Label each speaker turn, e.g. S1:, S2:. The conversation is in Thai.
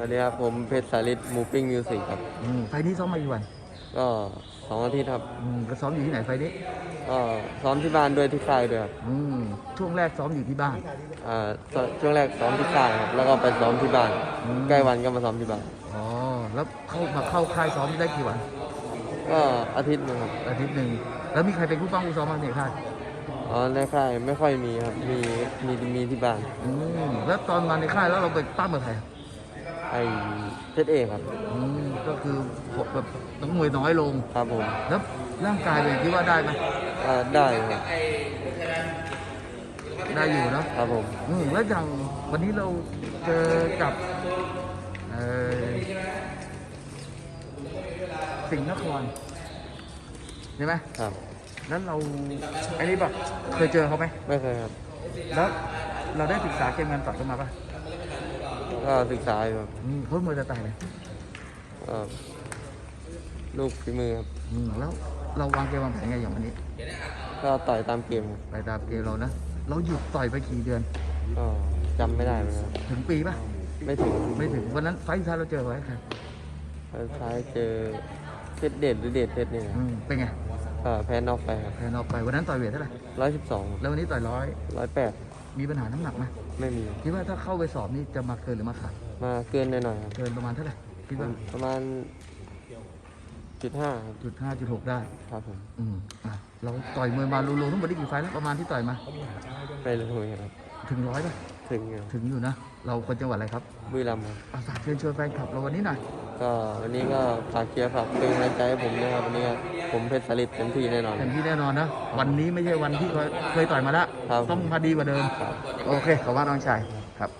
S1: สวัสดีครับ ผมเพชรสาริตมูปิ้งมิวสิกครับ
S2: อืมไฟล์นี้ซ้อมมากี่วัน
S1: ก็สองอาทิตย์ครับ
S2: อืมก็ซ้อมอยู่ที่ไหนไฟล์นี้
S1: ก็ซ้อมที่บ้านด้วยที่ค่ายด้วยครับ
S2: อืมช่วงแรกซ้อมอยู่ที่บ้าน
S1: อ่าชช่วงแรกซ้อมที่ค่ายครับ แล้วก็ไปซ้อมที่บ้าน
S2: อืม
S1: ใกล้วันก็มาซ้อมที่บ้าน
S2: อ๋อแล้วเข้ามาเข้าค่ายซ้อมได้กี่วัน
S1: ก็อาทิตย์หนึงครับ
S2: อาทิตย์หนึ่งแล้วมีใครเป็นผู้ป้องผู้ซ้อมบ้างในค่าย
S1: อ๋อ ในค่ายไม่ค่อยมีครับ มี มี มีที่บ้าน
S2: อืมแล้วตอนมาในค่ายแล้วเราไปปั้มกับใคร
S1: ไอ้เพชรเอกครับ
S2: อืมก็คือแบบนักมวยน้อยลง
S1: ครับผม
S2: แล้วร่างกายเป็นคิดว่าได้ไหม
S1: อ่าได้ครับ
S2: ได้อยู่เนอะ
S1: ครับผม
S2: อืมแล้วอย่างวันนี้เราเจอกับเอ่อสิงห์นครใช่ไหม
S1: ครับ
S2: นั้นเราไอ้นี่ปะเคยเจอเขาไหม
S1: ไม่เคยครับ
S2: แล้วเราได้ศึกษาเกมการต่อยกันมาปะ
S1: ก็ศึกษาอยู่ครับ
S2: อืมเขามวยสไตล์เลย
S1: ก็ลูกฝีมือครับ
S2: อืมแล้วเราวางเกมวางแผนไงอย่างวันนี้
S1: ก็ต่อยตามเกมครับ
S2: ไปตามเกมเรานะ เราหยุดต่อยไปกี่เดือน
S1: ก็จำไม่ได้เหมือนกันครับ
S2: ถึงปีปะ
S1: ไม่ถึง
S2: ไม่ถึงวันนั้นไฟท์สุดท้ายเราเจอไว้ใคร
S1: สุดท้ายเจอเพชรเดชหรือเดชเพชรนี่นะ
S2: อืมเป็นไง
S1: ก็แพ้นอกไปครับ
S2: แพ้นอกไปวันนั้นต่อยเวทเท่าไหร่
S1: ร้อยสิบสอง
S2: แล้ววันนี้ต่อยร้อย
S1: ร้อยแปด
S2: มีปัญหาน้ำหนักไหม
S1: ไม่มี
S2: คิดว่าถ้าเข้าไปสอบนี่จะมาเกินหรือมาขาด
S1: มาเกินหน่อยๆครับ
S2: เกินประมาณเท่าไหร่คิดว่า
S1: ประมาณจุดห้าครับ
S2: จุดห้าจุดหกได้
S1: ครับผม
S2: อืมอะเราต่อยมวยมารวมๆทั้งหมดได้กี่ไฟล์แล้วประมาณที่ต่อยมา
S1: ไปเลยครับ
S2: ถึงร้อยป่ะ
S1: ถึงอยู่
S2: ถึงอยู่นะ เราคนจังหวัดอะไรครับ
S1: บุรีรัมย์ครับ
S2: อาฝากเชิญชวนแฟนคลับเราวันนี้หน่อย
S1: ก็วันนี้ก็ฝากเชียร์ฝากเป็นกำลังใจให้ผมนะครับวันนี้ก็ผมเพชรสลิดเต็มที่แน่นอน
S2: เต็มที่แน่นอนนะ วันนี้ไม่ใช่วันที่เคยเคยต่อยมาแล้ว
S1: ครับ
S2: ต้องมาดีกว่าเดิม
S1: ครับ
S2: โอเค ขอบคุณน้องชายครับ